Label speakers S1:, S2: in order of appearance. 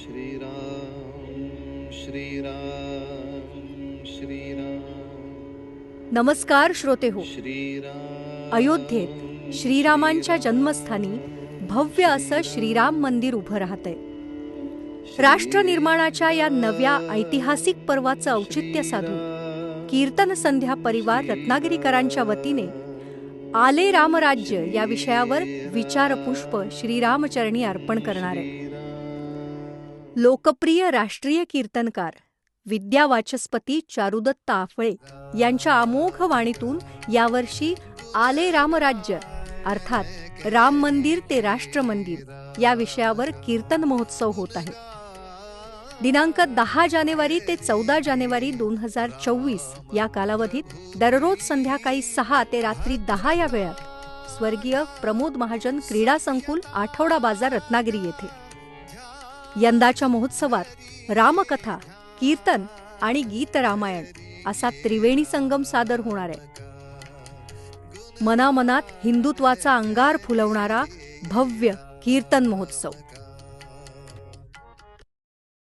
S1: श्रीराम श्रीराम श्रीराम
S2: नमस्कार श्रोते हो. अयोध्येत श्रीरामांच्या जन्मस्थानी भव्य असं श्रीराम मंदिर उभं राहतंय. राष्ट्र निर्माणाच्या या नव्या ऐतिहासिक पर्वाचं औचित्य साधून कीर्तन संध्या परिवार रत्नागिरीकरांच्या वतीने आले रामराज्य या विषयावर विचारपुष्प श्रीरामचरणी अर्पण करणार आहे. लोकप्रिय राष्ट्रीय कीर्तनकार विद्यावाचस्पती चारुदत्त आफळे यांच्या अमोघ वाणीतून यावर्षी आले रामराज्य अर्थात राम मंदिर ते राष्ट्र मंदिर या विषयावर कीर्तन महोत्सव होत आहे. दिनांक दहा जानेवारी ते चौदा जानेवारी दोन हजार चोवीस या कालावधीत दररोज संध्याकाळी सहा ते रात्री दहा या वेळात स्वर्गीय प्रमोद महाजन क्रीडा संकुल आठवडा बाजार रत्नागिरी येथे यंदाच्या महोत्सवात रामकथा कीर्तन आणि गीत रामायण असा त्रिवेणी संगम सादर होणार आहे. मनामनात हिंदुत्वाचा अंगार फुलवणारा भव्य कीर्तन महोत्सव.